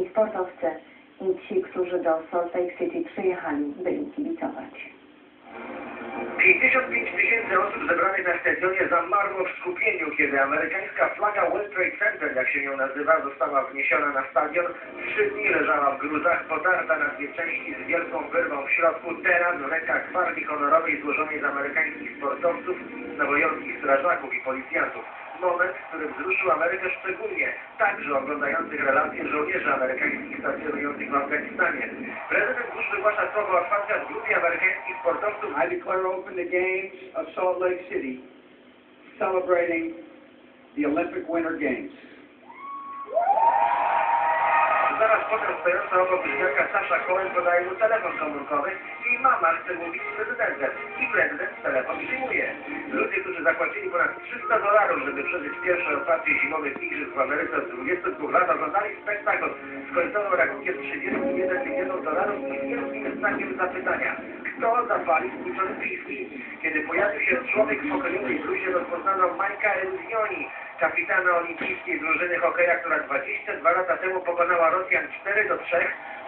i sportowcy, i ci, którzy do Salt Lake City przyjechali, by im kibicować. 55 tysięcy osób zebranych na stadionie zamarło w skupieniu, kiedy amerykańska flaga World Trade Center, jak się ją nazywa, została wniesiona na stadion. Trzy dni leżała w gruzach, podarta na dwie części z wielką wyrwą w środku. Teraz w rękach gwardii honorowej złożonej z amerykańskich sportowców, nowojorskich strażaków i policjantów. Moment, który wzruszył Amerykę szczególnie, także oglądających relacje żołnierzy amerykańskich stacjonujących w Afganistanie. Prezydent Bush wygłasza słowo otwarcia w grupie amerykańskich sportowców I declare open the games of Salt Lake City, celebrating the Olympic Winter Games. Zaraz potem stojąca obok bliźniaka Sasha Cohen podaje mu telefon komórkowy i mama chce mówić z prezydentem. I prezydent telefon przyjmuje. Ludzie, którzy zapłacili ponad 300 dolarów, żeby przeżyć pierwsze otwarcie zimowych igrzysk w Ameryce od 22 lat, oglądali spektakl z końcową rachunkiem 31 milionów dolarów i z wielkim znakiem zapytania. Kto zapalił klucz olimpijski? Kiedy pojawił się człowiek w pokojowej bluzie, rozpoznano Majka Eluzioni, kapitana olimpijskiej drużyny hokeja, która 22 lata temu pokonała Rosjan 4 do 3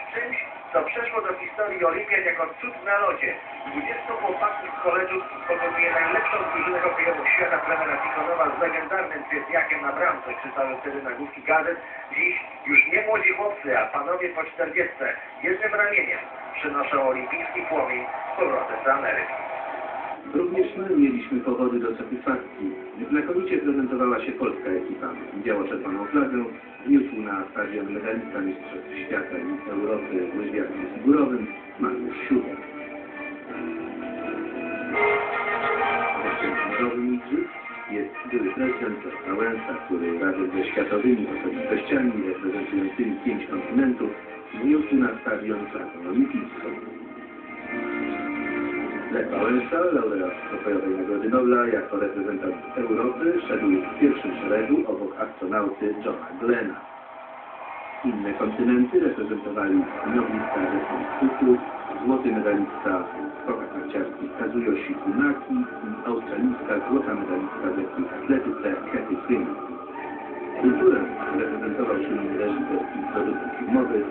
w czymś, co przeszło do historii olimpiad jako cud na lodzie. 20 chłopaków z koledżu pokonuje najlepszą drużynę hokejową świata Klemena Tikonowa z legendarnym Kwietniakiem na bramce, czytały wtedy nagłówki gazet. Dziś już nie młodzi chłopcy, a panowie po 40 jednym ramieniem przynoszą olimpijski płomień z powrotem do Ameryki. Również my mieliśmy powody do satysfakcji. Znakomicie prezentowała się polska ekipa. Biało-czerwoną flagę wniósł na stadion medalista Mistrzostw Świata i Europy w łyżwiarstwie figurowym Mariusz honorowym igrzysk jest były prezydent Wałęsa, który razem ze światowymi osobistościami reprezentującymi pięć kontynentów wniósł na stadion flagę olimpijską. Lech Wałęsa, laureat pokojowej Nagrody Nobla, jako reprezentant Europy szedł w pierwszym szeregu obok astronauty Johna Glena. Inne kontynenty reprezentowali noblista Kuku, złoty medalista w skokach narciarskich Funaki i australijska złota medalistka w atletyce Kathy Freeman. Kulturę reprezentował silny reżyser i producent filmowy